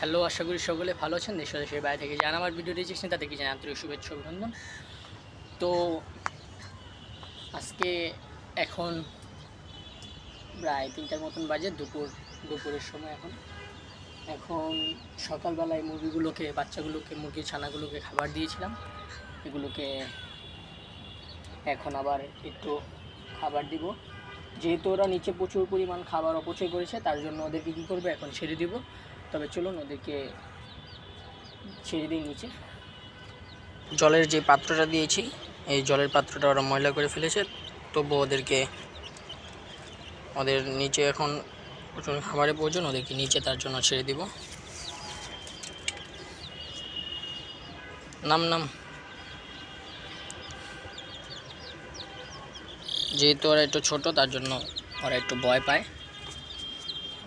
Hello, আশা করি সকলে ভালো আছেন। দেশ দেশের বাইরে থেকে যান আমার ভিডিও দেখছেন, তাদেরকে জানাই আন্তরিক শুভেচ্ছা, অভিনন্দন। তো আজকে এখন প্রায় তিনটার মতন বাজে, দুপুর, দুপুরের সময় এখন। এখন সকালবেলায় মুরগিগুলোকে বাচ্চাগুলোকে মুরগি ছানাগুলোকে খাবার দিয়েছিলাম। এগুলোকে এখন আবার একটু খাবার দিব। যেহেতু ওরা নিচে প্রচুর পরিমাণ খাবার অপচয় করেছে, তার জন্য ওদেরকে কী করব, এখন ছেড়ে দিব। তবে চলুন ওদেরকে ছেড়ে দিই নিচে। জলের যে পাত্রটা দিয়েছি, এই জলের পাত্রটা ওরা ময়লা করে ফেলেছে। তবু ওদেরকে, ওদের নিচে এখন প্রচুর খাবারের প্রয়োজন, ওদেরকে নিচে তার জন্য ছেড়ে দিব। নাম নাম। যেহেতু ওরা একটু ছোট, তার জন্য ওরা একটু ভয় পায়।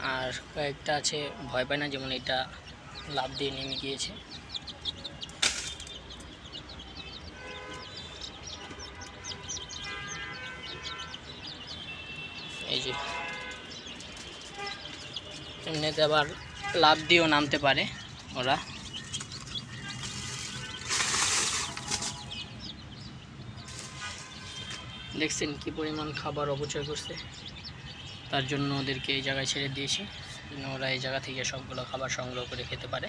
আর কয়েকটা আছে, ভয় পায় না, যেমন এটা লাভ দিয়ে নেমে গিয়েছে। এই যে। এমনিতে আবার লাভ দিয়েও নামতে পারে ওরা। দেখছেন কি পরিমাণ খাবার অপচয় করছে। তার জন্য ওদেরকে এই জায়গায় ছেড়ে দিয়েছি। ওরা এই জায়গা থেকে সবগুলো খাবার সংগ্রহ করে খেতে পারে।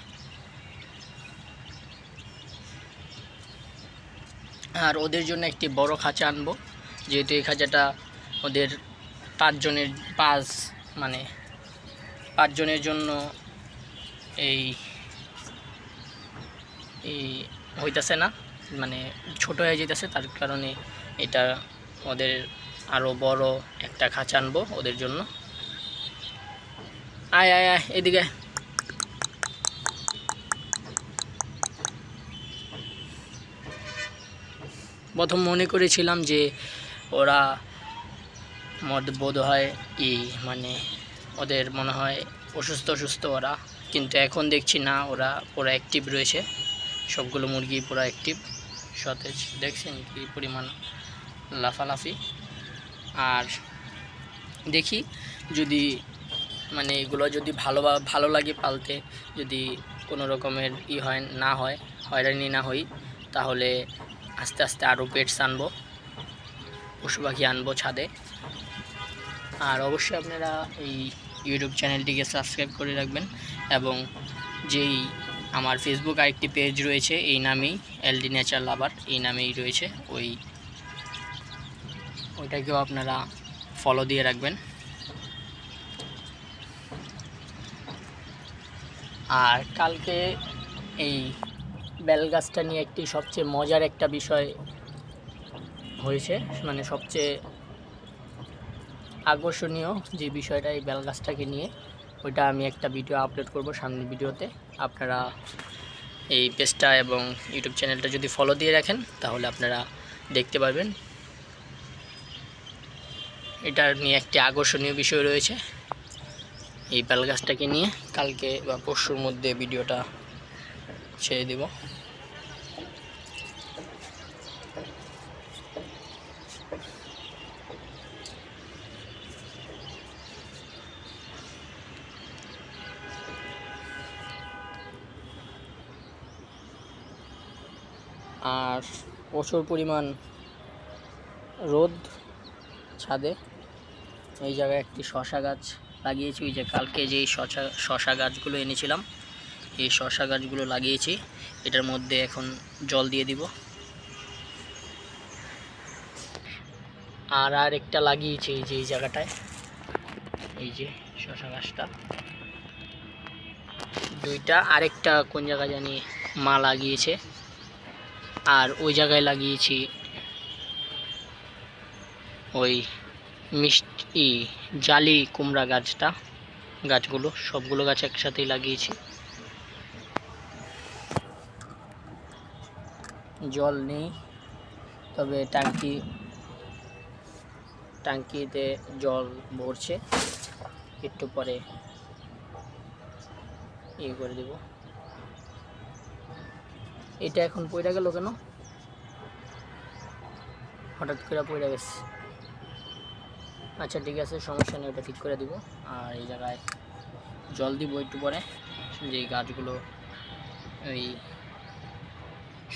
আর ওদের জন্য একটি বড় খাঁচা আনব। যেহেতু এই খাঁচাটা ওদের পাঁচজনের পাঁচ মানে পাঁচজনের জন্য এই এই হইতাছে না মানে ছোট হয়ে যেতেছে তার কারণে এটা ওদের আরও বড় একটা খাঁচা আনব ওদের জন্য। আয় আয় আয়, এদিকে। প্রথম মনে করেছিলাম যে ওরা মদ বোধ হয় ই মানে ওদের মনে হয় অসুস্থ অসুস্থ ওরা। কিন্তু এখন দেখছি না, ওরা পুরো অ্যাক্টিভ রয়েছে। সবগুলো মুরগি পুরো অ্যাক্টিভ সতেজ, দেখছেন কি পরিমাণ লাফালাফি? আর দেখি যদি মানে এগুলো যদি ভালো ভালো লাগে পালতে, যদি কোনো রকমের ই হয়, না হয়, হয়রানি না হই, তাহলে আস্তে আস্তে আরও পেটস আনব, পশু পাখি আনব ছাদে। আর অবশ্যই আপনারা এই ইউটিউব চ্যানেলটিকে সাবস্ক্রাইব করে রাখবেন এবং যেই আমার ফেসবুক আরেকটি পেজ রয়েছে, এই নামেই এলডি নেচার লাভার এই নামেই রয়েছে ওই ওইটাকেও আপনারা ফলো দিয়ে রাখবেন। আর কালকে এই বেল গাছটা নিয়ে একটি সবচেয়ে মজার একটা বিষয় হয়েছে মানে সবচেয়ে আকর্ষণীয় যে বিষয়টা এই বেল গাছটাকে নিয়ে, ওইটা আমি একটা ভিডিও আপলোড করব সামনের ভিডিওতে। আপনারা এই পেজটা এবং ইউটিউব চ্যানেলটা যদি ফলো দিয়ে রাখেন, তাহলে আপনারা দেখতে পারবেন। এটা নিয়ে একটি আকর্ষণীয় বিষয় রয়েছে। এই বেল গাছটাকে নিয়ে কালকে বা পরশুর মধ্যে ভিডিওটা ছেড়ে দেব। আর প্রচুর পরিমাণ রোদ ছাদে। এই জায়গায় একটি শশা গাছ লাগিয়েছি। ওই যে কালকে যেই শশা শশা গাছগুলো এনেছিলাম, এই শশা গাছগুলো লাগিয়েছি। এটার মধ্যে এখন জল দিয়ে দিব। আর আর একটা লাগিয়েছি এই যে, এই জায়গাটায়। এই যে শশা গাছটা। দুইটা, আরেকটা কোন জায়গায় জানি মা লাগিয়েছে। আর ওই জায়গায় লাগিয়েছি ওই মিষ্টি জালি কুমড়া গাছটা, গাছগুলো, সবগুলো গাছ একসাথেই লাগিয়েছি। জল নেই, তবে ট্যাঙ্কি, ট্যাঙ্কিতে জল ভরছে। একটু পরে ইয়ে করে দেব। এটা এখন পড়ে গেল কেন? হঠাৎ করে পড়ে গেছে। আচ্ছা ঠিক আছে, সমস্যা নেই, ওটা ঠিক করে দিব। আর এই জায়গায় জল দিব একটু পরে, যে গাছগুলো ওই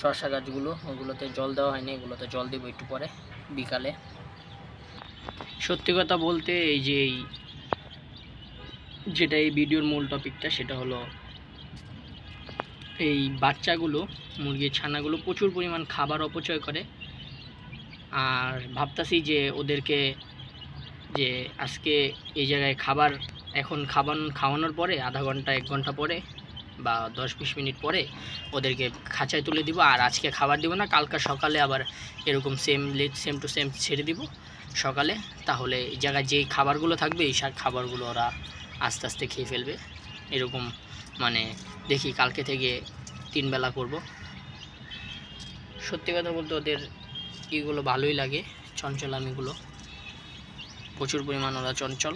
শসা গাছগুলো, ওগুলোতে জল দেওয়া হয়নি, এগুলোতে জল দেবো একটু পরে, বিকালে। সত্যি কথা বলতে, এই যে এই, যেটা এই ভিডিওর মূল টপিকটা, সেটা হলো এই বাচ্চাগুলো, মুরগির ছানাগুলো প্রচুর পরিমাণ খাবার অপচয় করে। আর ভাবতাছি যে ওদেরকে যে আজকে এই জায়গায় খাবার, এখন খাবার খাওয়ানোর পরে, আধা ঘণ্টা, এক ঘণ্টা পরে বা দশ বিশ মিনিট পরে ওদেরকে খাঁচায় তুলে দিব। আর আজকে খাবার দিব না, কালকে সকালে আবার এরকম same late same to same ছেড়ে দিব সকালে। তাহলে এই জায়গায় যেই খাবারগুলো থাকবে, এই সব খাবারগুলো ওরা আস্তে আস্তে খেয়ে ফেলবে। এরকম মানে দেখি কালকে থেকে তিন বেলা করব। সত্যি কথা বলতে ওদের ইগুলো ভালোই লাগে, চঞ্চলামিগুলো। প্রচুর পরিমাণ ওরা চঞ্চল।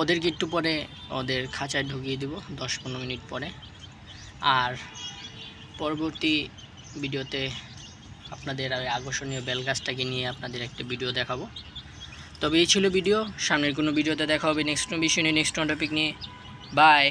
ওদেরকে একটু পরে ওদের খাঁচায় ঢুকিয়ে দেব, দশ পনেরো মিনিট পরে। আর পরবর্তী ভিডিওতে আপনাদের ওই আকর্ষণীয় বেলগাছটাকে নিয়ে আপনাদের একটা ভিডিও দেখাবো। তবে এই ছিল ভিডিও, সামনের কোনো ভিডিওতে দেখা হবে নেক্সট বিষয় নিয়ে নেক্সট টপিক নিয়ে। বাই